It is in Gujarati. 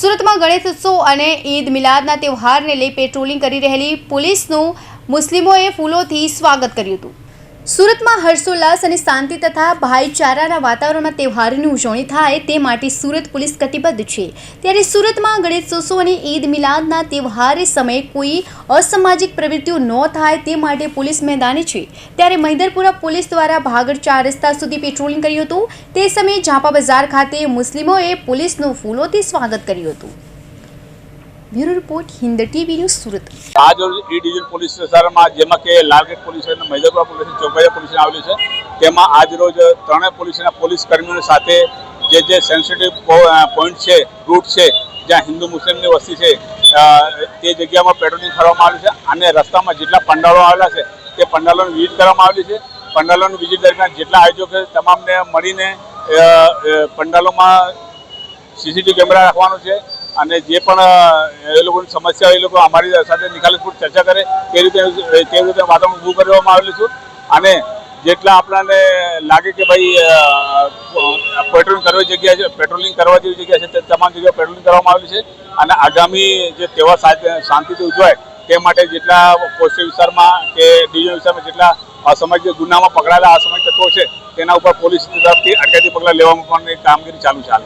સુરતમાં ગણેશ ઉત્સવ અને ઈદ મિલાદના તહેવારને લઈ પેટ્રોલિંગ કરી રહેલી પોલીસનું મુસ્લિમોએ ફૂલોથી સ્વાગત કર્યું હતું. સુરતમાં હર્ષોલ્લાસ અને શાંતિ તથા ભાઈચારાના વાતાવરણમાં તહેવારની ઉજવણી થાય તે માટે સુરત પોલીસ કટિબદ્ધ છે. ત્યારે સુરતમાં ગણેશોત્સવ અને ઈદ મિલાદના તહેવાર સમયે કોઈ અસામાજિક પ્રવૃત્તિઓ ન થાય તે માટે પોલીસ મેદાને છે. ત્યારે મહિદરપુરા પોલીસ દ્વારા ભાગળ ચાર રસ્તા સુધી પેટ્રોલિંગ કર્યું હતું. તે સમયે ઝાપા બજાર ખાતે મુસ્લિમોએ પોલીસનું ફૂલોથી સ્વાગત કર્યું હતું. Bureau report, Hind TV news Surat. આજ રોજ ડિવિઝન પોલીસ સ્ટેશનમાં જેમાં કે લાલગેટ પોલીસ અને મહિદરપુરા પોલીસ ચોકડીયા પોલીસ આવેલી છે, તેમાં આજ રોજ ત્રણેય પોલીસના પોલીસ કર્મીઓની સાથે જે જે સેન્સિટિવ પોઈન્ટ છે રૂટ છે, જ્યાં હિન્દુ મુસ્લિમની વસ્તી છે તે જગ્યામાં પેટ્રોલિંગ કરવામાં આવ્યું છે અને રસ્તામાં જેટલા પંડાલો આવેલા છે, તે પંડાલોની વિઝિટ કરવામાં આવેલી છે. પંડાલોની વિઝિટ દરમિયાન જેટલા આયોજકો છે, તમામને મળીને પંડાલોમાં સીસીટીવી કેમેરા રાખવાનું છે અને જે પણ એ લોકોની સમસ્યા એ લોકો અમારી સાથે નિખાલસપૂર્વક ચર્ચા કરે તે રીતે તે રીતે વાતાવરણ ઊભું કરવામાં આવેલું છું. અને જેટલા આપણાને લાગે કે ભાઈ પેટ્રોલિંગ કરવા જગ્યા છે, પેટ્રોલિંગ કરવા જેવી જગ્યા છે, તે તમામ જગ્યાએ પેટ્રોલિંગ કરવામાં આવેલી છે. અને આગામી જે તહેવાર શાંતિથી ઉજવાય તે માટે જેટલા પોસ્ટ વિસ્તારમાં કે ડીજો વિસ્તારમાં જેટલા અસામાજિક ગુનામાં પકડાયેલા અસામાજિક તત્વો છે, તેના ઉપર પોલીસ તરફથી અટકાયતી પગલાં લેવામાં પણ કામગીરી ચાલુ હાલ.